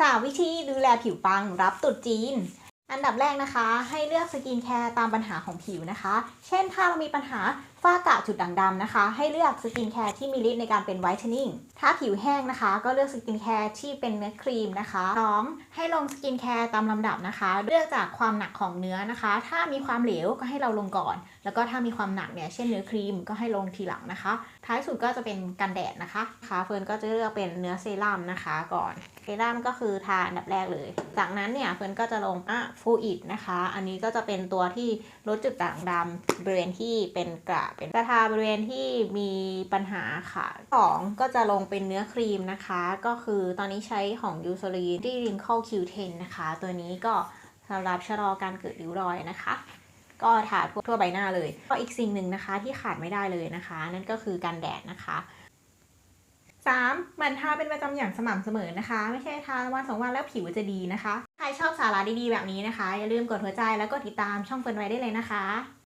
สามวิธีดูแลผิวปังรับตุดจีน อันดับแรกนะคะ ให้เลือกสกินแคร์ตามปัญหาของผิวนะคะ เช่นถ้าเรามีปัญหาฝ้ากระจุดด่างดำนะคะ ให้เลือกสกินแคร์ที่มีฤทธิ์ในการเป็นไวท์เทนนิ่งถ้าผิวแห้งนะคะ ก็เลือกสกินแคร์ที่เป็นเนื้อครีมนะคะสองให้ลงสกินแคร์ตามลำดับนะคะ เลือกจากความหนักของเนื้อนะคะ ถ้ามีความเหลวก็ให้เราลงก่อน แล้วก็ถ้ามีความหนักเนี่ยเช่นเนื้อครีมก็ให้ลงทีหลังนะคะ ท้ายสุดก็จะเป็นกันแดดนะคะค่ะเฟิร์นก็จะเลือกเป็นเนื้อเซรั่มนะคะ ก่อนเซรั่มก็คือทาอันดับแรกเลย จากนั้นเนี่ยเฟิร์นก็จะลงอะฟูอิดนะคะ อันนี้ก็จะเป็นตัวที่ลดจุดด่างดำบริเวณที่เป็นกระเป็นกระทาบริเวณที่มีปัญหาค่ะสองก็จะลงเป็นเนื้อครีมนะคะ ก็คือตอนนี้ใช้ของยูซ r รีที่ริงเคิลคิวเทนนะคะ ตัวนี้ก็สำหรับชะลอการเกิดริ้วรอยนะคะ ก็ทาทั่วใบหน้าเลย ก็อีกสิ่งหนึ่งนะคะที่ขาดไม่ได้เลยนะคะ นั่นก็คือกันแดดนะคะ 3. มันทาเป็นประจำอย่างสม่ำเสมอนะคะ ไม่ใช่ทาวันสองวันแล้วผิวจะดีนะคะ ใครชอบสาระดีๆแบบนี้นะคะ อย่าลืมกดหัวใจแล้วก็ติดตามช่องเฟิร์นไว้ได้เลยนะคะ